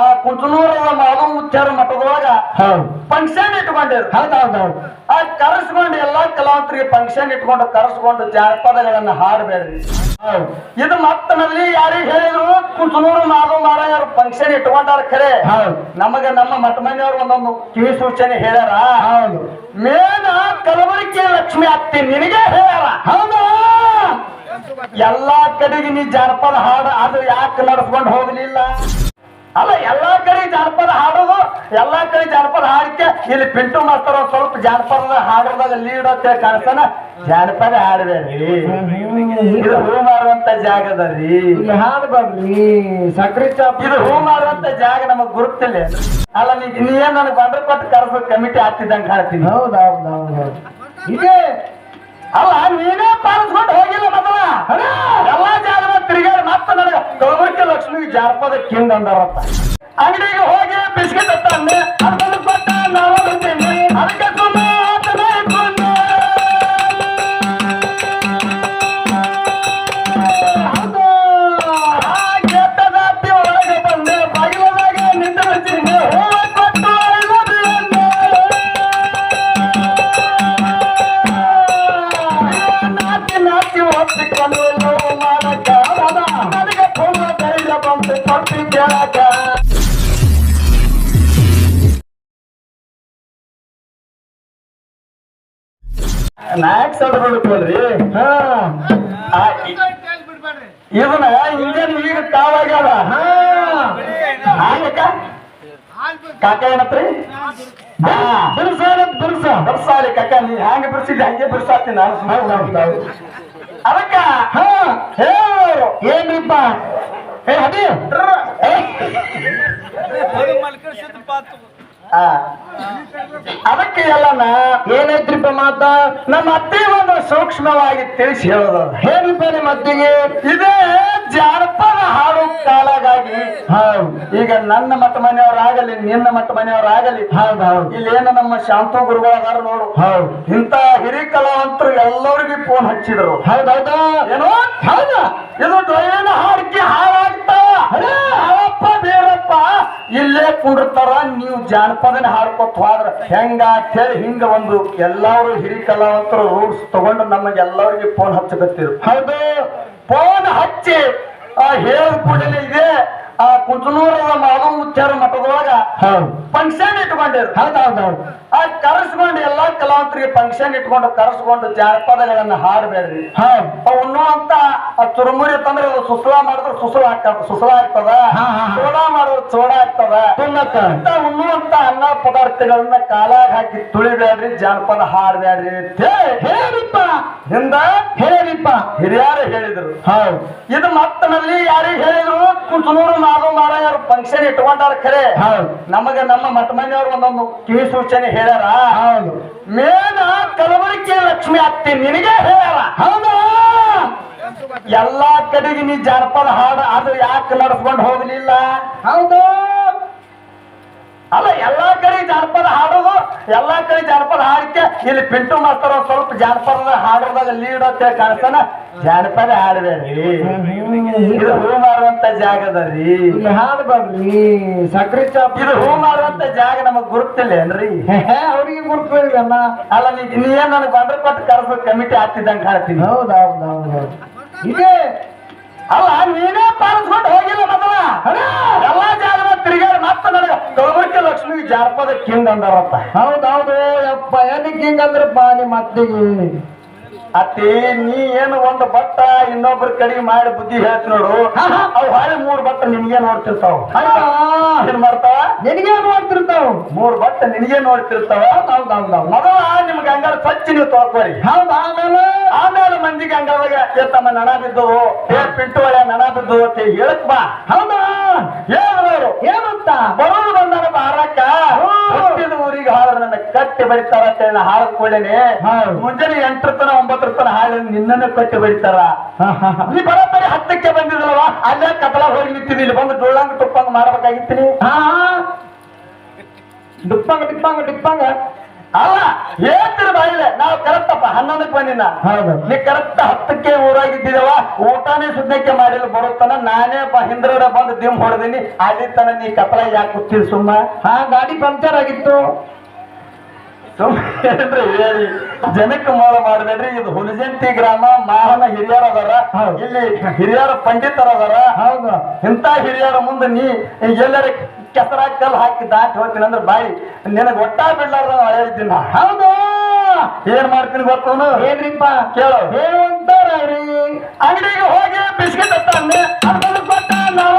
ಆ ಕುಂಚನೂರದ ಮಾಧವ ಮುಚ್ಚಾರ ಮಠದೊಳಗ ಫಂಕ್ಷನ್ ಇಟ್ಕೊಂಡಿರು ಹೌದೌದೌದು ಆ ಕರೆಸ್ಕೊಂಡು ಎಲ್ಲಾ ಕಲಾವಂತರಿಗೆ ಫಂಕ್ಷನ್ ಇಟ್ಕೊಂಡು ಕರೆಸ್ಕೊಂಡು ಜಾನಪದಗಳನ್ನ ಹಾಡಬೇಡ್ರಿ. ಇದು ಮತ್ತ ಮೊದಲಿ ಯಾರಿಗೆ ಹೇಳಿದ್ರು? ಕುಂಚನೂರು ಮಾಧವ ಮಾರಾಯರು ಫಂಕ್ಷನ್ ಇಟ್ಕೊಂಡಾರ ಖರೆ ಹೌದು. ನಮಗ ನಮ್ಮ ಮಠ ಮನೆಯವರು ಒಂದೊಂದು ಕಿವಿ ಸೂಚನೆ ಹೇಳ್ಯಾರ. ಹೌದು. ಮೇನ ಕಲಬುರಗಿ ಲಕ್ಷ್ಮಿ ಅತ್ತಿ ನಿನಗೆ ಹೇಳ್ಯಾರ. ಹೌದು. ಎಲ್ಲಾ ಕಡೆಗೆ ನೀ ಜಾನಪದ ಹಾಡು ಅದು ಯಾಕೆ ನಡೆಸ್ಕೊಂಡು ಹೋಗ್ಲಿಲ್ಲ? ಅಲ್ಲ ಎಲ್ಲಾ ಕಡೆ ಜಾನಪದ ಹಾಡೋದು ಎಲ್ಲಾ ಕಡೆ ಜಾನಪದ ಹಾಡಿಕೆ. ಇಲ್ಲಿ ಪಿಂಟು ಮಾಸ್ತರ ಸ್ವಲ್ಪ ಜಾನಪದ ಹಾಡೋದಾಗ ಲೀಡ್ ಅಂತ ಕಾಣಿಸ್ತಾನ. ಜಾನಪದ ಹಾಡಬೇಡ್ರಿ. ಇದು ಹೂ ಮಾರುವಂತ ಜಾಗದಲ್ಲಿ ರೀ ಇಲ್ಲಿ ಹಾಡು ಬರ್ರಿ ಸಕ್ರಿ ಚಾಪ್ ಇದು ಹೂ ಮಾರುವಂತ ಜಾಗ ನಮಗ್ ಗುರುತಿಲ್ಲ. ಅಲ್ಲ ನೀ ಏನ್ ನನಗೆ ಬಂದ್ರೆ ಕೊಟ್ಟು ಕರೆಸೋ ಕಮಿಟಿ ಆಗ್ತಿದ್ದಂಗೆ ಕಾಣ್ತೀನಿ. ಹೌದು ಇದೇ ಅಲ್ಲ ನೀನೇ ಪಾಲಿಸ್ಕೊಂಡು ಹೋಗಿಲ್ಲ ಮೊದಲ ಎಲ್ಲಾ ಕಲಬುರಗಿ ಲಕ್ಷ್ಮಿ ಜಾನಪದ ಕಿಂಗ್ ಅಂದಾರತ್ತ ಅಂಗಡಿಗೆ ಹೋಗಿ ಬಿಸ್ಕೆಟ್ ಅಂತ ಅಂದೆ ಅದನ್ನ ಕೊಟ್ಟ. ಅದಕ್ಕೆ ನಾಯಕ್ ಸಡ್ ಬಿಡ್ತೀವಲ್ರಿ ಹಾ. ಇವನ ಇಂಜನ್ ಈಗ ತಾವಾಗ್ಯಾವ ಹಾ. ಹಾಗಕ್ಕ ಕಾಕ ಏನತ್ರಿ? ಹಾ. ಬಿರುಸ ಬಿರ್ಸ ಬರ್ಸಾಲಿ ಕಾಕ, ನೀ ಹ್ಯಾಂಗ ಬಿರ್ಸಿದ್ದೆ ಹಂಗೆ ಬಿರ್ಸಾತಿ ನಾನು. ಸುಮಾರು ಅದಕ್ಕ, ಹಾ ಹೇಳು ಏನ್ರಿಪ್ಪ ಏ ಹದಿ ಆ, ಅದಕ್ಕೆ ಎಲ್ಲನ ಏನೈತ್ರಿಪ್ಪ ಮಾತ ನಮ್ಮ ಅತ್ತೆ ಒಂದು ಸೂಕ್ಷ್ಮವಾಗಿ ತಿಳಿಸಿ ಹೇಳೋದು. ಏನ್ರಿಪ್ಪ ನಿಮ್ಮ ಅತ್ತಿಗೆ? ಇದೇ ಜಾನಪದ ಹಾಡು ಕಾಲಾಗಾಗಿ ಹೌದು. ಈಗ ನನ್ನ ಮಠ ಮನೆಯವರಾಗಲಿ ನಿನ್ನ ಮಠ ಮನೆಯವರಾಗಲಿ ಹೌದು ಹೌದು. ಇಲ್ಲೇನು ನಮ್ಮ ಶಾಂತ ಗುರುಗಳದಾರ ನೋಡು. ಹೌದು. ಇಂತ ಹಿರಿ ಕಲಾವಂತರು ಎಲ್ಲರಿಗೂ ಫೋನ್ ಹಚ್ಚಿದ್ರು. ಹೌದೌದಾ ಏನೋ? ಹೌದಾ? ಇದು ಡೊಯ್ಯನ ಇಲ್ಲೇ ಕುಂಡಿರ್ತಾರ ನೀವು ಜಾನಪದನ ಹಾಡ್ಕೊತ ಹೋದ್ರ ಹೆಂಗ ಕೇಳಿ ಹಿಂಗ ಒಂದು ಎಲ್ಲಾರು ಹಿರಿ ಕಲಾವಂತರು ರೂಲ್ಸ್ ತಗೊಂಡು ನಮಗೆ ಎಲ್ಲರಿಗೆ ಫೋನ್ ಹಚ್ಚಕತ್ತಿದ್ರು ಹೌದು ಫೋನ್ ಹಚ್ಚಿ ಆ ಹೇಳ ಕೂಡಲೇ ಇದೆ ಆ ಕುಂಚನೂರದ ಮಾಧವ ಮುಚ್ಚಾರ ಮಠದೊಳಗ ಫಂಕ್ಷನ್ ಇಟ್ಕೊಂಡಿರು. ಹೌದೌದೌದು ಆ ಕರೆಸ್ಕೊಂಡು ಎಲ್ಲಾ ಕಲಾವಂತರಿಗೆ ಫಂಕ್ಷನ್ ಇಟ್ಕೊಂಡು ಕರೆಸ್ಕೊಂಡು ಜಾನಪದಗಳನ್ನ ಹಾಡಬೇಡ್ರಿ. ಹೌದು. ಅವನು ಅಂತ ಆ ಚುರುಮುರಿ ತಂದ್ರೆ ಸುಸಲ ಸುಸ್ಲಾ ಮಾಡಿದ್ರೆ ಸುಸಲ ಆಗ್ತದ ಸುಸಲ ಆಗ್ತದ? ಹಾ, ಹಾ, ಹಾ. ಸೋಡಾ ಮಾಡಿದ್ರೆ ಸೋಡಾ ಆಗ್ತದ? ಇಂತ ಉಣ್ಣುವಂತ ಅನ್ನ ಪದಾರ್ಥಗಳನ್ನ ಕಾಲಾಗ ಹಾಕಿ ತುಳಿಬೇಡ್ರಿ ಜಾನಪದ ಹಾಡ್ಬೇಡ್ರಿ ಅಂತ ಹೇಳಿ. ಹೇಳಿಪ್ಪ ಹಿಂದ ಹೇಳಿಪ್ಪ ಹಿರಿಯರು ಹೇಳಿದ್ರು. ಹೌದು. ಇದು ಮತ್ತ ಮೊದಲಿ ಯಾರಿಗೆ ಹೇಳಿದ್ರು? ಕುಂಚನೂರು ಮಾಧವ ಮಾರಾಯರು ಫಂಕ್ಷನ್ ಇಟ್ಕೊಂಡಾರ ಖರೆ ಹೌದು. ನಮಗ ನಮ್ಮ ಮಠ ಮನೆಯವರು ಒಂದೊಂದು ಕಿವಿ ಸೂಚನೆ ಹೇಳ್ಯಾರ. ಹೌದು. ಮೇನ ಕಲಬುರಗಿ ಲಕ್ಷ್ಮಿ ಅತ್ತಿ ನಿನಗೆ ಹೇಳ್ಯಾರ. ಹೌದಾ. ಎಲ್ಲಾ ಕಡೆಗೆ ನೀ ಜಾರ್ಪದ ಹಾಡು ಅದು ಯಾಕೆ ನಡ್ಸ್ಕೊಂಡು ಹೋಗ್ಲಿಲ್ಲ? ಹೌದು. ಅಲ್ಲ ಎಲ್ಲಾ ಕಡೆ ಜಾನಪದ ಹಾಡೋದು ಎಲ್ಲಾ ಕಡೆ ಜಾನಪದ ಹಾಡಿಕೆ ಇಲ್ಲಿ ಪಿಂಟು ಮಾಸ್ತರ ಸ್ವಲ್ಪ ಜಾನಪದ ಹಾಡೋದಾಗ ಲೀಡ್ ಅಂತ ಕಾಣಿಸ್ತಾನ ಜಾನಪದ ಹಾಡಬೇಡ್ರಿ. ಇದು ಹೂ ಮಾರುವಂತ ಜಾಗದ ರೀ. ಇಲ್ಲಿ ಹಾಡು ಬರ್ರಿ ಸಕ್ರಿ ಚಾಪ್. ಇದು ಹೂ ಮಾರುವಂತ ಜಾಗ ನಮಗ್ ಗುರುತಿಲ್ಲ ಏನ್ರಿ ಅವ್ರಿಗೆ ಗುರುತಿಲ್ಲ ಅಲ್ಲ ನೀ ಏನ್ ನನಗೆ ಬಂದ್ರೆ ಕೊಟ್ಟು ಕರೆಸೋ ಕಮಿಟಿ ಆಗ್ತಿದ್ದಂಗೆ ಕಾಣ್ತೀನಿ. ಹೌದೌದೌದು ಇದೆ. ಅಲ್ಲ ನೀನೇ ಪಾಲಿಸ್ಕೊಂಡು ಹೋಗಿಲ್ಲ ಮೊದಲ ಎಲ್ಲಾ ಜಾಗದ ತಿರುಗಾಡಿ ಮತ್ತೆ ನನಗೆ ಕಲಬುರಗಿ ಲಕ್ಷ್ಮಿ ಜಾನಪದ ಕಿಂಗ್ ಅಂದಾರತ್ತ ಹೌದೌದು ಯಪ್ಪ ಏನಕ್ಕೆ ಹಿಂಗಂದ್ರಪ್ಪ ನಿಮ್ಮ ಅತ್ತಿಗೆ. ಅತ್ತಿ ನೀ ಏನು ಒಂದು ಬಟ್ಟ ಇನ್ನೊಬ್ರ ಕಡೆಗೆ ಮಾಡಿ ಬುದ್ಧಿ ಹೇಳ್ತಿ ನೋಡು. ಅವು ಹೊಳೆ ಮೂರ್ ಬಟ್ಟ ನಿನಗೆ ನೋಡ್ತಿರ್ತಾವ. ಏನ್ ಮಾಡ್ತಾವ? ನಿನಗೆ ನೋಡ್ತಿರ್ತಾವ. ಮೂರ್ ಬಟ್ಟ ನಿನಗೆ ನೋಡ್ತಿರ್ತಾವ. ಮೊದಲ ನಿಮ್ಗೆ ಹಂಗಾರ ಸ್ವಚ್ಛ ನೀವು ತೋರ್ಕೋರಿ ಹೌದು ಆಮೇಲೆ? ಆಮೇಲೆ ಮಂದಿಗೆ ಹಂಗಾವಾಗ ಏ ತಮ್ಮ ನಣ ಬಿದ್ದವು ಏ ಪಿಂಟು ಒಳ್ಳೆ ನಣ ಬಿದ್ದವು ಅಂತ ಹೇಳಕ್ ಬಾ. ಹೌದಾ? ಹೇಳಿದ್ರು ಏನಂತ ಬರೋದು ಬಂದಾನ ಬಾರಕ್ಕ ಹುಟ್ಟಿದ ಊರಿಗೆ ಹಾಡ್ರ ನನ್ನ ಕಟ್ಟಿ ಬರೀತಾರ ಅಂತ ಹೇಳಿ ಹಾಡದ್. ಮುಂಜಾನೆ ಎಂಟರ ತನ ಒಂಬತ್ತರ ತನ ಹಾಡಿ ನಿನ್ನನ್ನು ಕಟ್ಟಿ ಬರೀತಾರ ನೀ ಬರೋಬ್ಬರಿ ಹತ್ತಕ್ಕೆ ಬಂದಿದ್ರಲ್ವ ಅಲ್ಲೇ ಕಪಲ ಹೋಗಿ ನಿಂತಿದ್ದಿ ಇಲ್ಲಿ ಬಂದು ಡೊಳ್ಳಂಗ ತುಪ್ಪಂಗ ಮಾಡ್ಬೇಕಾಗಿತ್ತೀನಿ. ಹಾ. ಡಿಪ್ಪಂಗ ಡಿಪ್ಪಂಗ ಡಿಪ್ಪಂಗ. ಅಲ್ಲ ಹೇಳ್ತಿರ ಬಾಯಿಲೆ ನಾವು ಕರೆಕ್ಟಪ್ಪ ಹನ್ನೊಂದಕ್ಕೆ ಬಂದಿನ. ಹೌದು. ನೀ ಕರೆಕ್ಟ್ ಹತ್ತಕ್ಕೆ ಊರಾಗಿದ್ದೀರವ ಊಟನೇ ಸುದ್ನಕ್ಕೆ ಮಾಡಿಲ್ಲ ಬರುತ್ತಾನ ನಾನೇ ಹಿಂದ್ರಗಡೆ ಬಂದು ದಿಮ್ ಹೊಡೆದೀನಿ ಅಲ್ಲಿ ತನ ನೀ ಕತ್ಲ ಯಾಕೆ ಕೂತಿದ್ ಸುಮ್ಮ? ಹಾ ಗಾಡಿ ಪಂಕ್ಚರ್ ಆಗಿತ್ತು. ಸುಮ್ಮನೆ ಹೇಳಿ ಜನಕ್ಕೆ ಮೋಳ ಮಾಡಿದ್ರಿ ಇದು ಹುಲಜಂತಿ ಗ್ರಾಮ ಮಾಹನ ಹಿರಿಯರ ಅದಾರ. ಇಲ್ಲಿ ಹಿರಿಯರ ಪಂಡಿತರ ಅದಾರ. ಹೌದು. ಇಂತ ಹಿರಿಯರ ಮುಂದೆ ನೀ ಎಲ್ಲರ ಕೆಸರ ಕಲ್ಲು ಹಾಕಿ ದಾಟಿ ಹೋಗ್ತೀನಿ ಅಂದ್ರೆ ಬಾಯಿ ನಿನಗೆ ಒಟ್ಟ ಬಿಡ್ಲಾರ್ದ ನಾ ಹೌದು. ಏನ್ ಮಾಡ್ತೀನಿ ಗೊತ್ತವನು ಏನ್ರಿಪ್ಪ? ಕೇಳು. ಹೇಳುವಂತಾರ್ರಿ ಅಂಗಡಿಗೆ ಹೋಗಿ ಬಿಸ್ಕೆಟ್ ತಂದೆ ಅದನ್ನು ಕೊಟ್ಟ ನಾವು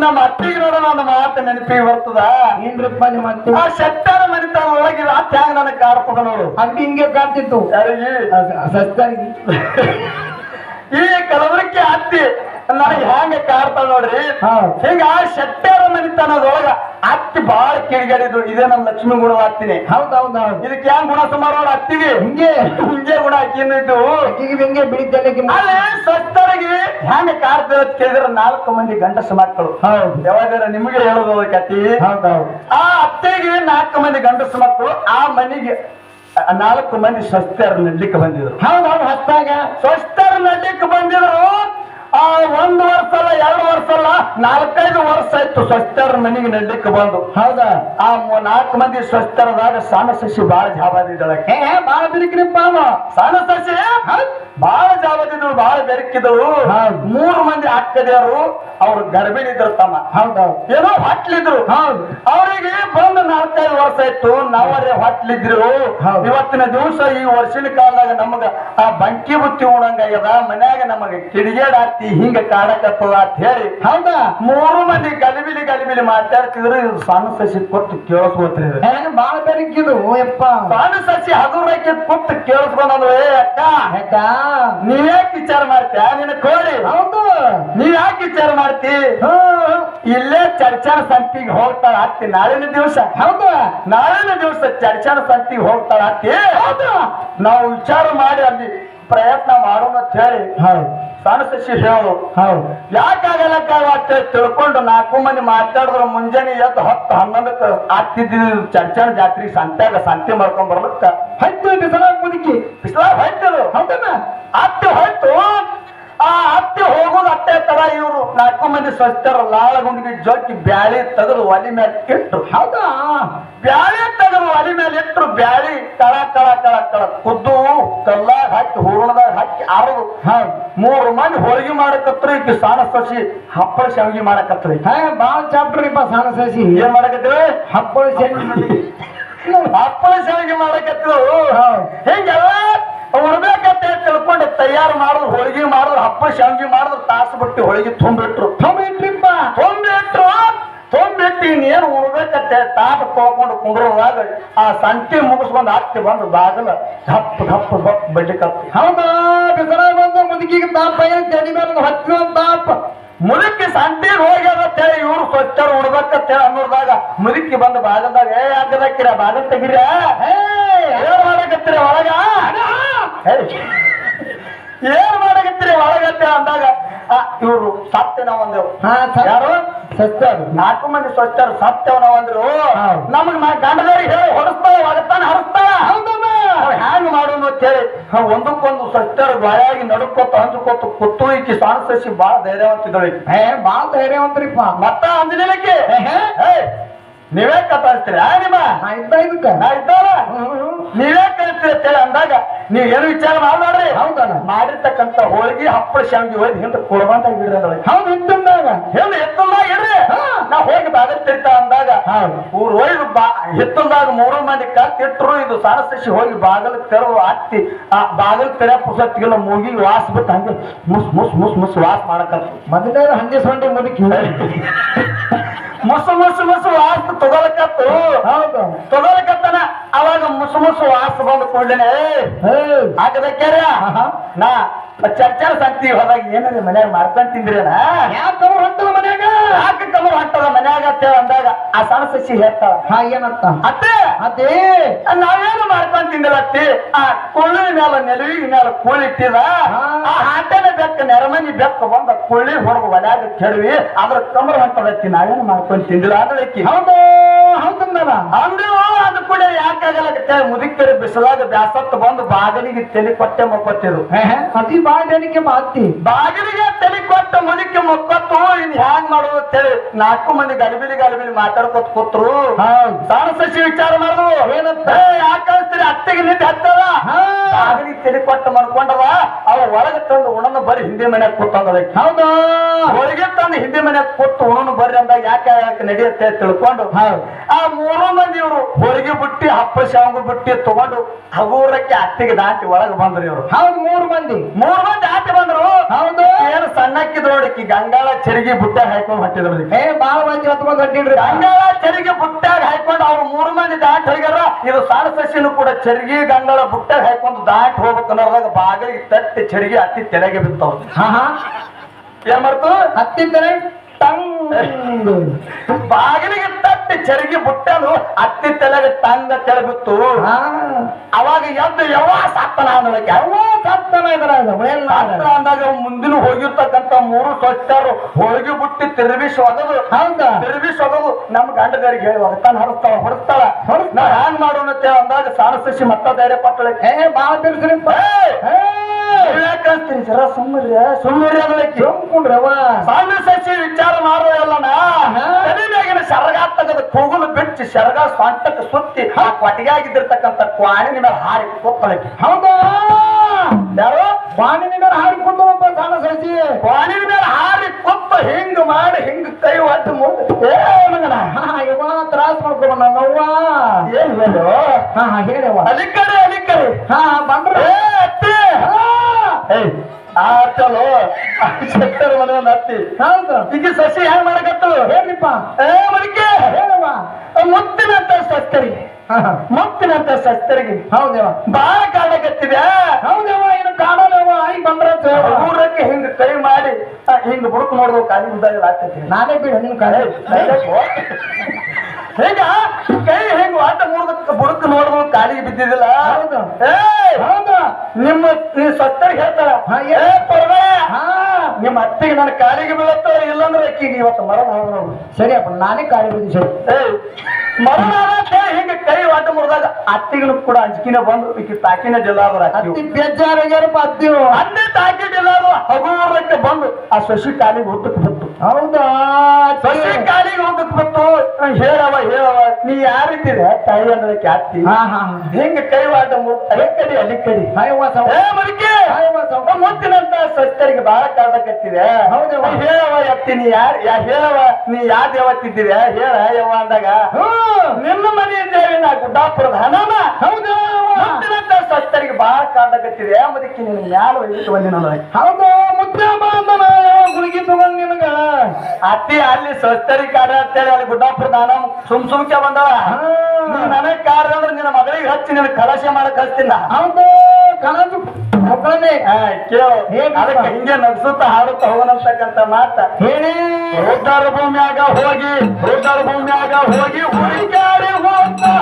ನಮ್ಮ ಅತ್ತಿಗೆ ನೋಡೋಣ ಒಂದು ಮಾತು ನೆನಪಿಗೆ ಬರ್ತದ? ಏನ್ರಪ್ಪ ನಿಮ್ಮ ಆ ಶಕ್ತಿ ಟ್ಯಾಂಗ್ ನನಗೆ ಕಾಡ್ತದ ನೋಡು. ಹಂಗೆ ಹಿಂಗೆ ಕಾಣ್ತಿತ್ತು. ಯಾರಿಗೆ ಸಸ್ತಾಗಿ ಈ ಕಲವರಕ್ಕೆ ಹತ್ತಿ. ನನಗೆ ಹ್ಯಾಂಗೆ ಕಾಡ್ತಾಳ ನೋಡ್ರಿ. ಹಿಂಗ ಶೆಟ್ಟರ ಮನಿತನದೊಳಗ ಅತ್ತಿ ಬಾಳ ಕಿಡಿಗಡಿದ್ರು. ಇದೇ ನಮ್ಮ ಲಕ್ಷ್ಮಿ ಗುಣ ಆಗ್ತೀನಿ ಹೌದೌದ. ಹೌದು ಹೌದು ಇದಕ್ಕೆ ಹೆಂಗ್ ಗುಣ ಸುಮಾರು ಅತ್ತಿಗೆ? ಹಿಂಗೆ. ಹಿಂಗೆ ಗುಣ ಹಾಕಿದ್ದು ಈಗ ಹಿಂಗೆ ಸ್ವಸ್ಥರಿಗೆ. ಹ್ಯಾಂಗ ಕಾಡ್ತದ ಅಂತ ಕೇಳಿದ್ರೆ ನಾಲ್ಕು ಮಂದಿ ಗಂಡಸ ಮಕ್ಕಳು. ಹೌದು. ಯಾವಾಗ ನಿಮಗೆ ಹೇಳೋದು ಕತಿ ಆ ಅತ್ತೆಗೆ ನಾಲ್ಕು ಮಂದಿ ಗಂಡಸ ಮಕ್ಕಳು. ಆ ಮನೆಗೆ ನಾಲ್ಕು ಮಂದಿ ಸ್ವಸ್ಥರು ನಡ್ಲಿಕ್ಕೆ ಬಂದಿದ್ರು. ಹೌದೌದು ಹಸ್ತಾಗ ಹತ್ತಾಗ ಸ್ವಸ್ಥರು ನಡ್ಲಿಕ್ಕೆ ಬಂದಿದ್ರು. ಆ ಒಂದು ವರ್ಷ ಅಲ್ಲ ಎರಡು ವರ್ಷ ಅಲ್ಲ ನಾಲ್ಕೈದು ವರ್ಷ ಆಯ್ತು ಸ್ವಸ್ಥರ ಮನೆಗೆ ನಡ್ಲಿಕ್ಕೆ ಬಂದು. ಹೌದಾ? ಆ ನಾಲ್ಕು ಮಂದಿ ಸ್ವಸ್ಥರದಾಗ ಸಣ್ಣ ಸಸಿ ಬಾಳ ಜಾಬಾದಿದ್ದಳೆ ಏ ಬಾಳ ಅವ. ಸಣ್ಣ ಸಸಿ? ಬಾಳ ಜಾಬಾದಿದ್ರು ಬಾಳ ಬೆರಕಿದಳು. ಮೂರು ಮಂದಿ ಅಕ್ಕದೇವರು ಅವ್ರು ಗರ್ಭಿಣಿದ್ರು ತಮ್ಮ. ಹೌದು ಏನೋ ಹೊಟ್ಲಿದ್ರು. ಹೌದು. ಅವರಿಗೆ ಬಂದು ನಾಲ್ಕೈದು ವರ್ಷ ಆಯ್ತು ನಾವರೇ ಹೊಟ್ಲಿದ್ರು. ಇವತ್ತಿನ ದಿವಸ ಈ ವರ್ಷಿನ ಕಾಲದಾಗ ನಮಗ ಆ ಬಂಕಿ ಬುತ್ತಿ ಉಣಂಗ ಮನ್ಯಾಗ ನಮಗ ಕಿಡಿಗೇಡ್ ಹಾಕ್ತಿ ಹಿಂಗ ಕಾಡಕತ್ತದ ಅಂತ ಹೇಳಿ ಹೌದಾ? ಮೂರು ಮಂದಿ ಗಲಿಬಿಲಿ ಗಲಿಬಿಲಿ ಮಾತಾಡ್ತಿದ್ರು ಇದು ಸಣ್ಣ ಸಸಿ ಕೊಟ್ಟು ಕೇಳಿಸ್ಕೊತ್ರಿ ಬಾಳ ಬೆರಕಿದು ಯಪ್ಪ. ಸಣ್ಣ ಸಸಿ ಹಗುರಕ್ಕೆ ಕೊಟ್ಟು ಕೇಳಿಸ್ಕೊಂಡ್ರು ಏ ಅಕ್ಕ ಅಕ್ಕ ನೀ ಯಾಕೆ ವಿಚಾರ ಮಾಡ್ತೀಯ? ನಿನ್ನ ಕೋಳಿ. ಹೌದು. ನೀ ಯಾಕೆ ವಿಚಾರ ಮಾಡ್ತಿ. ಇಲ್ಲೇ ಚರ್ಚಾನ ಸಂತಿಗೆ ಹೋಗ್ತಾಳ ಹತ್ತಿ ನಾಳಿನ ದಿವಸ. ಹೌದು. ನಾಳಿನ ದಿವಸ ಚರ್ಚಾನ ಸಂತಿಗೆ ಹೋಗ್ತಾಳ ಹತ್ತಿ ಹೌದು. ನಾವು ವಿಚಾರ ಮಾಡಿ ಅಲ್ಲಿ ಪ್ರಯತ್ನ ಮಾಡೋಣ ಅಂತ ಹೇಳಿ. ಹೌದು. ಸಣ್ಣ ಸಸಿ ಹೇಳು. ಹೌದು. ಯಾಕಾಗಲ್ಲ ತಿಳ್ಕೊಂಡು ನಾಲ್ಕು ಮಂದಿ ಮಾತಾಡಿದ್ರು ಮುಂಜಾನೆ ಎದ್ದು ಹತ್ತು ಹನ್ನೊಂದಕ್ಕೆ ಆಗ್ತಿದ್ದ ಚರ್ಚನ ಜಾತ್ರೆ ಸಂತ್ಯಾಗ ಸಂತೆ ಮಾಡ್ಕೊಂಡ್ ಬರ್ಲಕ್ಕ. ಹತ್ತು ಬಿಸಲಾಗ ಮುದುಕಿ. ಬಿಸಿಲಾಗ ಹೋಯ್ತದು ಹೌದನ ಅತ್ತೆ ಹೋಯ್ತು ಆ ಅತ್ತೆ ಹೋಗೋದು ಅತ್ತೆ ತರ ಇವರು. ನಾಲ್ಕು ಮಂದಿ ಲಾಳ ಲಾಳಗುಂಡಿಗೆ ಜೊಕ್ಕಿ ಬ್ಯಾಳಿ ತೆಗೆದು ಒಲಿ ಮೇಲೆ ಇಟ್ರು. ಹೌದಾ? ಬ್ಯಾಳಿ ತೆಗೆದು ಒಲಿ ಮೇಲೆ ಇಟ್ರು. ಬ್ಯಾಳಿ ಕಳ ಕಳ ಕಳ ಕಳ. ಕುದ್ದು ಕಲ್ಲಾಗ ಹಾಕಿ ಹೂರ್ಣದಾಗ ಹಾಕಿ ಆರು ಹೌದು. ಮೂರು ಮಂದಿ ಹೋಳಿಗೆ ಮಾಡಕತ್ರಿ ಈಕಿ ಸಾಣ ಸಸಿ ಹಪ್ಪಳ ಶಾವಿಗೆ ಮಾಡಕತ್ರಿ ಬಾಳ ಬಾಳ ಚಾಪ್ಟ್ರಿಪ್ಪ ಸಣ್ಣ ಸಸಿ. ಏನ್ ಮಾಡಕತ್ರಿ ಹಪ್ಪಳ ಶಾವಿಗೆ ಹಪ್ಪಳ ಶಾವಿಗೆ ಮಾಡಕತ್ರು ಹೌದು. ಹಿಂಗೆಲ್ಲ ಉಣ್ಬೇಕಂತ ಹೇಳಿ ತಿಳ್ಕೊಂಡು ತಯಾರು ಮಾಡಿದ್ರು ಹೋಳಿಗೆ ಮಾಡಿದ್ರು ಹಪ್ಪಳ ಶಾವಿಗೆ ಮಾಡಿದ್ರು ತಾಸು ಬಿಟ್ಟು ಹೋಳಿಗೆ ತುಂಬಿಟ್ರು. ತುಂಬಿಟ್ರಿಪ್ಪ. ತುಂಬಿಟ್ರು. ತುಂಬಿಟ್ಟು ಇನ್ನೇನು ಉಣ್ಬೇಕತ್ತೆ ತಾಟ ತೊಳ್ಕೊಂಡು ಕುಂಡ್ರುವಾಗ ಆ ಸಂತಿ ಮುಗಿಸ್ಕೊಂಡು ಹತ್ತಿ ಬಂದು ಬಾಗಲ ಧಪ್ ಧಪ್ ಗಪ್ ಬಡ್ಲಿಕತ್ತು ಹೌದಾ? ಬಿಸಲಾಗ ಬಂದು ಮುದುಕಿಗೆ ತಾಪ ಏನ್ ತಲೆ ಮೇಲೆ ಹತ್ತಿನ ತಾಪ? ಮುದುಕಿ ಸಂತಿ ಹೋಗ್ಯದ ಅಂತ ಹೇಳಿ ಇವ್ರು ಸ್ವಚ್ಛರು ಉಣ್ಬೇಕಂತ ಹೇಳಿ ಅನ್ನೋದಾಗ ಮುದುಕಿ ಬಂದು ಬಾಗಲ್ದಾಗ ಏ ಆಗದಕ್ಕಿರ ಬಾಗಲ್ ತೆಗಿರ ಏನ್ ಮಾಡಕತ್ತೀರಿ ಒಳಗ? ಏನ್ ಮಾಡಕತ್ತೀರಿ ಒಳಗತ್ತೆ ಅಂದಾಗ ಇವ್ರು ಸತ್ಯ ನಾವ್ ಅಂದೇವು ಹಾ ಯಾರು? ಸಸ್ತಾಗ ನಾಲ್ಕು ಮಂದಿ ಸ್ವಚ್ಛರು ಸತ್ಯವ ನಾವ್ ಅಂದ್ರು. ನಮಗ್ ನಾ ಗಂಡದವ್ರಿಗೆ ಹೇಳಿ ಹೊಡಸ್ತಾಳ ಒಳತಾನ ಹರಿಸ್ತಾಳ. ಹ್ಯಾಂಗ್ ಮಾಡೋದು ಅಂತ ಹೇಳಿ ಒಂದಕ್ಕೊಂದು ಸ್ವಚ್ಛರು ಬಾಯಾಗಿ ನಡುಕೋತ ಹಂಚ್ಕೋತ ಕುತ್ತು ಈಕಿ ಸಾಣಸಿ ಬಾಳ ಧೈರ್ಯವಂತಿದ್ದಳು. ಏ ಬಾಳ ಧೈರ್ಯವಂತರಿಪ್ಪ. ಮತ್ತ ಏಹೇ? ನೀವೇ ಕತ್ತಾಸ್ತೀರಿ ಆ ನಿಮ್ಮ. ನೀವೇ ಕಲಿಸ್ತೀರ ಅಂತೇಳಿ ಅಂದಾಗ ನೀವ್ ಏನು ವಿಚಾರ ಮಾಡ್ರಿ? ಹೌದ ಮಾಡಿರ್ತಕ್ಕಂಥ ಹೋಳಿಗೆ ಹಪ್ಪಳ ಶಾಂತಿ ಹೋಗಿ ಹಿಂದೆ ಕೊಡಬಂತ ಬಿಡ್ರಿ ಹೌದು ಇದ್ದಂದಾಗ. ಹೇಳಿ ಎತ್ತಂದಾಗ ಇಡ್ರಿ. ನಾ ಹೋಗಿ ಬಾಗಲ್ ತಿರ್ತಾ ಅಂದಾಗ ಊರ್ ಹೋಗಿ ಬಾ ಎತ್ತಂದಾಗ ಮೂರು ಮಂದಿ ಕತ್ತಿಟ್ರು ಇದು ಸರಸಸಿ ಹೋಗಿ ಬಾಗಲ್ ತೆರವು ಹತ್ತಿ ಆ ಬಾಗಲ್ ತೆರ ಪುಸತ್ತಿಗೆಲ್ಲ ಮುಗಿ ವಾಸ ಬಿಟ್ಟು ಹಂಗೆ ಮುಸ್ ಮುಸ್ ಮುಸ್ ಮುಸ್ ವಾಸ್ ಮಾಡಕತ್ತು ಮೊದಲೇ ಹಂಗೆ ಸೊಂಡಿ ಮುದುಕಿ. ಮುಸು ಮುಸು ಮುಸು ವಾಸು ತಗೊಳಕತ್ತು. ಹೌದು. ತಗೊಳಕತ್ತನ ಅವಾಗ ಮುಸು ಮುಸು ವಾಸ್ ಬಂದು ಕೂಡಲೇ ಹಾಕದಕ್ಕೆ ನಾ ಚರ್ಚಾ ಸಂತಿ ಹೋದಾಗ ಏನಾದ್ರೆ ಮನ್ಯಾಗ ಮಾಡ್ಕೊಂಡ್ ತಿಂದ್ರೇನ? ಯಾಕವ ಹೊಂಟದ ಮನ್ಯಾಗ? ಯಾಕೆ ಕಮರ್ ಹೊಂಟದ ಮನ್ಯಾಗ ಅಂದಾಗ ಆ ಸಣ್ಣ ಸಸಿ ಹೇಳ್ತಾಳ. ಹಾ ಏನಂತ ಅತ್ತೆ ಅದೇ ನಾವೇನು ಮಾಡ್ಕೊಂಡ್ ತಿಂದಿಲ್ಲ ಅತ್ತಿ ಆ ಕುಳ್ಳಿ ಮೇಲೆ ನೆಲವಿನ ಮೇಲೆ ಕೂಳಿಟ್ಟಿದ ಆ ಹಾಟೆನ ಬೆಕ್ಕ ನೆರಮನಿ ಬೆಕ್ಕ ಬಂದ ಕುಳ್ಳಿ ಹೊರಗ ಒಲ್ಯಾಗ ಕೆಡವಿ ಅದ್ರ ಕಮರ್ ಹೊಂಟದತ್ತಿ ನಾವೇನು ಮಾಡ್ಕೊಂಡ್ ತಿಂದಿಲ್ಲ ಅದಕ್ಕೆ ಹೌದು! ಹೌದಲ್ಲ ಅಂದ್ರು ಅದು ಕೂಡ ಯಾಕಾಗಲ್ಲ ಮುದುಕರು ಬಿಸಿಲಾಗ ಬ್ಯಾಸತ್ ಬಂದು ಬಾಗಿಲಿಗೆ ತಲೆ ಕೊಟ್ಟೆ ಮಕ್ಕೊತ್ತಿರು ಅತಿ ಬೆಳಿಗ್ಗೆ ಮಾತಿ ಬಾಗಿಲಿಗೆ ತಲೆ ಕೊಟ್ಟು ಮುದುಕಿ ಮಕ್ಕೊತ್ತು ಇನ್ ಹ್ಯಾಂಗ್ ಮಾಡುದು ಅಂತೇಳಿ ನಾಲ್ಕು ಮಂದಿ ಗಲಿಬಿಲಿ ಗಲಿಬಿಲಿ ಮಾತಾಡ್ಕೊತ ಕೂತ್ರು. ಸಾಣ ಸಸಿ ವಿಚಾರ ಮಾಡುದು. ಏನಂತ? ಯಾಕೆ ಕಳಿಸ್ತೀರಿ ಅತ್ತೆಗೆ ನಿಂತು ಹತ್ತದ. ಬಾಗಿಲಿಗೆ ತಲೆ ಕೊಟ್ಟು ಮಾಡ್ಕೊಂಡವ ಅವ ಒಳಗೆ ತಂದು ಉಣನ ಬರಿ ಹಿಂದಿ ಮನ್ಯಾಗ ಕೂತಂದದಕ್ಕೆ ಹೌದಾ. ಹೊರಗೆ ತಂದು ಹಿಂದಿ ಮನ್ಯಾಗ ಕೂತು ಉಣನು ಬರ್ರಿ ಅಂದಾಗ ಯಾಕೆ ಯಾಕೆ ನಡೆಯುತ್ತೆ ತಿಳ್ಕೊಂಡು ಆ ಮೂರು ಮಂದಿ ಇವರು ಹೊರಗೆ ಬಿಟ್ಟಿ ಹಪ್ಪ ಶಾಂಗು ಬಿಟ್ಟಿ ತಗೊಂಡು ಹಗೂರಕ್ಕೆ ಅತ್ತಿಗೆ ದಾಟಿ ಒಳಗೆ ಬಂದ್ರು ಇವರು. ಹೌದು ಮೂರು ಮಂದಿ. ಮೂರು ಮಂದಿ ದಾಟಿ ಬಂದ್ರು. ಹೌದು. ಏನು ಸಣ್ಣಕ್ಕಿ ನೋಡಕ್ಕೆ ಗಂಗಾಳ ಚರಿಗೆ ಬುಟ್ಟಾಗ ಹಾಕೊಂಡು ಹಟ್ಟಿದ್ರು ಏ ಬಾಳ ಮಂದಿ ಹೊತ್ಕೊಂಡ್ ಹೊಂಟಿಡ್ರಿ ಗಂಗಾಳ ಚರಿಗೆ ಬುಟ್ಟಾಗ ಹಾಕೊಂಡು ಅವ್ರು ಮೂರು ಮಂದಿ ದಾಟಿ ಹೋಗ್ಯಾರ. ಇದು ಸಾಣ ಸಸಿನೂ ಕೂಡ ಚರಿಗೆ ಗಂಗಾಳ ಬುಟ್ಟಾಗ ಹಾಕೊಂಡು ದಾಟಿ ಹೋಗ್ಬೇಕು ಅನ್ನೋದಾಗ ಬಾಗಿಲಿಗೆ ತಟ್ಟಿ ಚರಿಗೆ ಹತ್ತಿ ತೆರೆಗೆ ಬಿತ್ತವ್ ಹಾ ಹಾ. ಏನ್ ಮಾಡ್ತು? ಹತ್ತಿ ತೆರೆ ಟಂಗ್. ಬಾಗಿಲಿಗೆ ತಟ್ಟಿ ಚರಗಿ ಬುಟ್ಟನು ಹತ್ತಿ ತಲೆಗೆ ತಂಗ ತೆಳಬಿತ್ತು ಹಾ. ಅವಾಗ ಎದ್ದು ಯಾವ ಸಾತ್ತನ ಅನ್ನೋದಕ್ಕೆ ಯಾವ ಸತ್ತನ ಇದ್ರಾಗ ಅಂದಾಗ ಮುಂದಿನ ಹೋಗಿರ್ತಕ್ಕಂತ ಮೂರು ಸ್ವಚ್ಛರು ಹೋಗಿ ಬುಟ್ಟಿ ತಿರುಗಿಸಿ ಒಗದು ಹಂಗ ತಿರುಗಿಸಿ ಒಗದು ನಮ್ ಗಂಡಗಾರಿಗೆ ಹೇಳಿ ಒಗತಾನ ಹೊರಸ್ತಾಳ. ಹೊರಸ್ತಾಳ. ನಾ ಹ್ಯಾಂಗ್ ಮಾಡೋಣ ಅಂತ ಅಂದಾಗ ಸಾಣಸಸಿ ಮತ್ತ ಧೈರ್ಯ ಪಟ್ಟಳೆ ಏ ಬಾಳ ತಿರ್ಸ್ರಿ ಯಾಕಂತೀನಿ ಸರ ಸುಮ್ಮರಿ ಸುಮ್ಮರಿ ಸೋಮ್ಕೊಂಡ್ರವ ಸಣ್ಣ ಸಸಿ ವಿಚಾರ ಮಾಡೋದಲ್ಲನ ತಲೆಮ್ಯಾಗಿನ ಸರಗ ತೆಗೆದು ಕೂಗುಲು ಬಿಚ್ಚಿ ಶರಗ ಸ್ವಂಟಕ್ಕೆ ಸುತ್ತಿ ಆ ಕೊಟ್ಟಿಗೆಯಾಗಿದ್ದಿರ್ತಕ್ಕಂಥ ಕ್ವಾಣಿನ ಮೇಲೆ ಹಾರಿ ಕೊಪ್ಪಳಿ ಹೌದಾ? ಯಾರು? ಬಾಣಿನ ಮೇಲೆ ಕೊಟ್ಟು ಒಬ್ಬ ಸಾಲ ಸಸಿ. ಕ್ವಾಣಿನ ಮೇಲೆ ಹಾರಿ ಕೊಪ್ಪ ಹಿಂಗ್ ಮಾಡಿ ಹಿಂಗ್ ಕೈ ಒಟ್ಟು ಮುರಿದು ಏ ಮಗನ ಹಾ ಇವ ತ್ರಾಸ್ ಮಾಡ್ಕೊಬ ನನ್ನವ್ವ ಏನ್ ಹೇಳು? ಹಾ ಹಾ ಹೇಳವ್ವ. ಅಲಿಕರಿ ಅಲಿಕರಿ. ಹಾ ಬಂದ್ರೆ. ಏ ಅತ್ತಿ. ಏಯ್ ಆ ಚಲೋ ಶೆಟ್ಟರ ಮನೆ ಅತ್ತಿ. ಹೌದು. ಈಗ ಸಸಿ ಹೆಂಗ್ ಮಾಡಕತ್ತು ಹೇಳ್ರಿಪ್ಪ ಏ ಮಡಿಕೆ ಮುತ್ತಿನಂತ ಹಾ ಮುತ್ತಿನಂತ ಸಸ್ತರಿಗೆ ಹೌದೇವ ಬಾಳ ಕಾಡಕತ್ತಿದೆ ಹೌದೇವ ಏನು ಕಾಣಲ್ಲವ ಆಗಿ ಬಂದ್ರ ಊರಕ್ಕೆ ಹಿಂಗ್ ಕೈ ಮಾಡಿ ಹಿಂಗ ಬುಡಕ್ ನೋಡುವ ಕಾಲಿ ಉದ್ದಾಗ ಆಗ್ತೈತಿ. ನಾನೇ ಬಿಡ ನಿನ್ ಕಾಲ. ಹೇಗ? ಕೈ ಹೆಂಗ್ ಆಟ ಮುರಿದ ಬುಡಕ್ ನೋಡ್ದು ಕಾಲಿಗೆ ಬಿದ್ದಿದಿಲ್ಲ. ಹೌದು. ಏ ಹೌದ. ನಿಮ್ಮ ಈ ಸತ್ತರಿಗೆ ಹೇಳ್ತಾರ ಏ ಪರ್ವ ಹಾ. ನಿಮ್ಮ ಅತ್ತಿಗೆ ನನ್ನ ಕಾಲಿಗೆ ಬೀಳತ್ತ ಇಲ್ಲಂದ್ರೆ ಅಕ್ಕಿಗೆ ಇವತ್ತು ಮರಣ ಸರಿ ಅಪ್ಪ ನಾನೇ ಕಾಲಿ ಬಿಡಿ ಸರಿ. ಮರಣ ಹಿಂಗ ಕೈ ವಾಟ ಮುರಿದಾಗ ಅತ್ತಿಗಳು ಕೂಡ ಅಂಜಿಕಿನ ಬಂದು ಇಕ್ಕಿ ತಾಕಿನ ಡಿಲ್ಲಾದ್ರು ಅತ್ತಿ ಅತ್ತಿ. ಬೇಜಾರಾಗ್ಯಾರಪ್ಪ ಅಂದೆ ತಾಕಿ ಡಿಲ್ಲಾದ್ರು ಹಗುರಕ್ಕೆ ಬಂದು ಆ ಶಶಿ ಕಾಲಿಗೆ ಹುಟ್ಟಕ್ಕೆ ಬಂತು ಹೌದಾ ಶಶಿ ಕಾಲಿಗೆ ಹೇಳವ ಹೇಳವ. ನೀ ಯಾರಿದ್ದೀರ ತಾಯಿ ಅನ್ನೋದಕ್ಕೆ ಅತ್ತಿ ಹಿಂಗ ಕೈವಾದ ಮುರಿದ ಅಲ್ಲಿ ಕಡಿ ಅಲ್ಲಿ ಕಡಿ ಹಾಯವ್ವ ಸವ ಏ ಮರಿಕೆ ಹಾಯವ್ವ ಸವ ಮುತ್ತಿನಂತ ಸಸ್ತರಿಗೆ ಬಹಳ ಕಾಡಕತ್ತಿದೆ ಹೌದು ಹೇಳವ ಎತ್ತಿ ನೀ ಯಾರ್ ಯಾ ಹೇಳವ ನೀ ಯಾ ದೇವತ್ತಿದ್ದೀರ? ಹೇಳ ಯವ್ವ ಅಂದಾಗ ನಿಮ್ಮ ಮನೆ ದೇವಿ ನಾ ಗುಡ್ಡಾಪುರದ ಹನಮ ಹೌದಾ ಮುತ್ತಿನಂತ ಸಸ್ತರಿಗೆ ಬಹಳ ಕಾಡಕತ್ತಿದೆ ಅದಕ್ಕೆ ನಿನ್ ಮ್ಯಾಲ ಇಟ್ಟು ಬಂದಿನ ಹೌದು ಮುದ್ದೆ ಬಂದನ ಗುಳಿಗೆ ತಗೊಂಡ್ ನಿನಗ. ಅತ್ತಿ ಅಲ್ಲಿ ಸಸ್ತರಿ ಕಾಡ ಅಂತೇಳಿ ಅಲ್ಲಿ ಗುಡ್ಡಾಪುರದ ಹನಮ ಸುಮ್ ಸುಮ್ಕೆ ಬಂದವ ನನಗ್ ಕಾಡ್ದ ಅಂದ್ರೆ ನಿನ್ನ ಮಗಳಿಗೆ ಹಚ್ಚಿ ನಿನ್ನ ಕಲಶ ಮಾಡಕ್ ಹಚ್ತೀನಿ. ಹೌದು ಕಣದು ಮಕ್ಕಳನ್ನೇ ಕೇಳು. ಅದಕ್ಕೆ ಹಿಂಗೆ ನಗ್ಸುತ್ತ ಹಾಡುತ್ತಾ ಹೋಗನಂತಕ್ಕಂತ ಮಾತ. ಹೇಳಿ. ರುದ್ರ ಭೂಮಿಯಾಗ ಹೋಗಿ ರುದ್ರ ಭೂಮಿಯಾಗ ಹೋಗಿ ಹುಡುಕಾಡಿ ಹೋಗ್ತಾ.